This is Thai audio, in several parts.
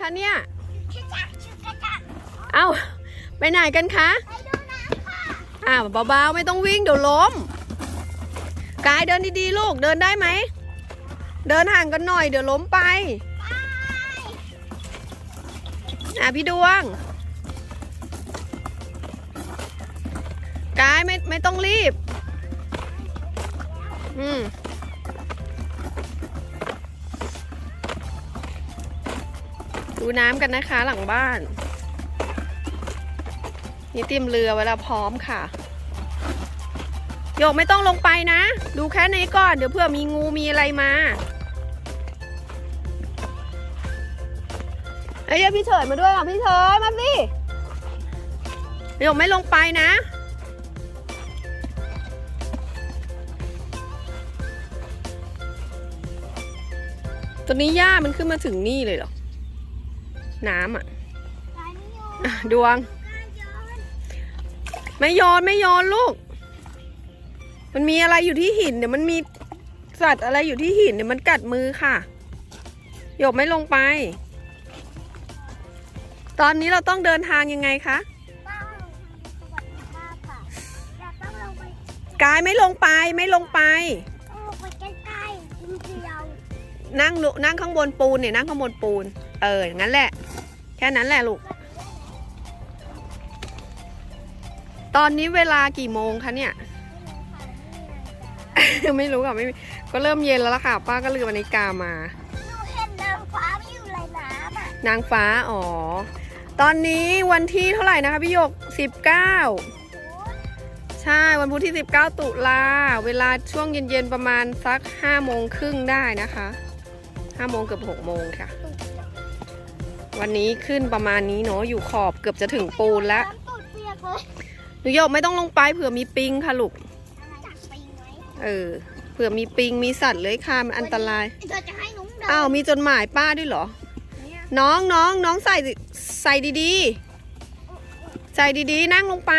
คะเนี่ย เอาไปไหนกันคะไปดูน้ำค่ะอ้าวเบาๆไม่ต้องวิ่งเดี๋ยวล้ม กายเดินดีๆลูกเดินได้ไหม เดินห่างกันหน่อยเดี๋ยวล้มไปอะพี่ดวงกายไม่ไม่ต้องรีบ อืม น้ำกันนะคะหลังบ้าน นี่เตรียมเรือเวลาพร้อมค่ะโยกไม่ต้องลงไปนะ ดูแค่นี้ก่อน เดี๋ยวเผื่อมีงูมีอะไรมาเอ้ยเอาพี่เฉยมาด้วยอะพี่เฉยมาสิโยกไม่ลงไปนะตัวนี้หญ้ามันขึ้นมาถึงนี่เลยเหรอ น้ำอะไปไม่อยู่อะดวงการย้อนไม่โยนไม่โยนลูก มันมีอะไรอยู่ที่หิน เดี๋ยวมันมีสัตว์อะไรอยู่ที่หินเดี๋ยวมันกัดมือค่ะหยกไม่ลงไป ตอนนี้เราต้องเดินทางยังไงคะป้าลงทางสวัสดีป้าค่ะเราต้องลงไปกายไม่ลงไปไม่ลงไปต้องลงไปใกล้ๆนิดเดียวนั่งลุนั่งข้างบนปูนเนี่ยนั่งข้างบนปูน เอออย่างนั้นแหละ แค่นั้นแหละลูก ตอนนี้เวลากี่โมงคะเนี่ย ไม่รู้ค่ะไม่มีก็เริ่มเย็นแล้วล่ะค่ะ ป้าก็ลืมนาฬิกามา หนูเห็นนางฟ้าไม่อยู่ในน้ำอะนางฟ้า อ๋อ ตอนนี้วันที่เท่าไหร่นะคะพี่หยก19ใช่ วันพุธที่ 19 ตุลา เวลาช่วงเย็นๆ ประมาณสัก5โมงครึ่งได้นะคะ5โมงเกือบ6โมงค่ะ วันนี้ขึ้นประมาณนี้เนาะอยู่ขอบเกือบจะถึงปูนแล้วน้ำตูดเปียกเลยหนูหยกไม่ต้องลงไปเผื่อมีปิงค่ะลูกจักปิงไหมเออเผื่อมีปิงมีสัตว์เลื้อยคลานมันอันตรายเธอจะให้หนุ่มเดินอ้าวมีจดหมายป้าด้วยเหรอ เนี่ยน้องน้องน้องใส่ใส่ดีๆ ใส่ดีๆ นั่งลงไป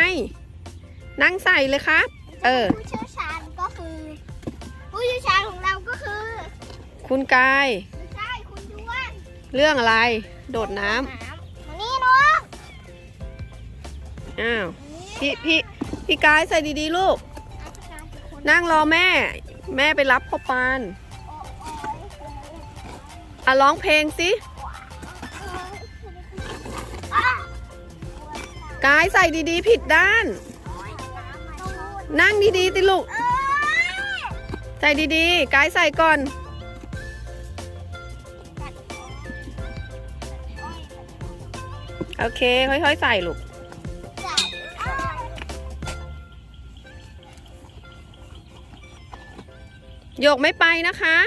นั่งใส่เลยครับ เออ ผู้เชี่ยวชาญก็คือ ผู้เชี่ยวชาญของเราก็คือ คุณกาย เรื่องอะไร โดดน้ำมานี่น้องอ้าวนี่พี่พี่พี่กายใส่ดีๆลูกราชการคือคนนั่งรอแม่ แม่ไปรับพ่อปานโอ้โหอะร้องเพลงสิอะกายใส่ดีๆ ผิดด้าน นั่งดีๆติลูกเอ้ยใส่ดีๆ กายใส่ก่อน โอเค ค่อยๆใส่ลูกจับอะโยกไม่ไปนะคะ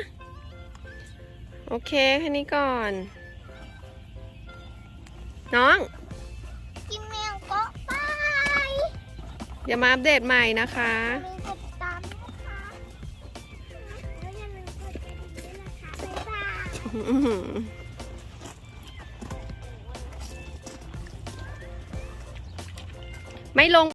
โอเค แค่นี้ก่อน น้องกินแมวก็ไปเดี๋ยวมาอัปเดตใหม่นะคะอย่าลืม ไม่ลง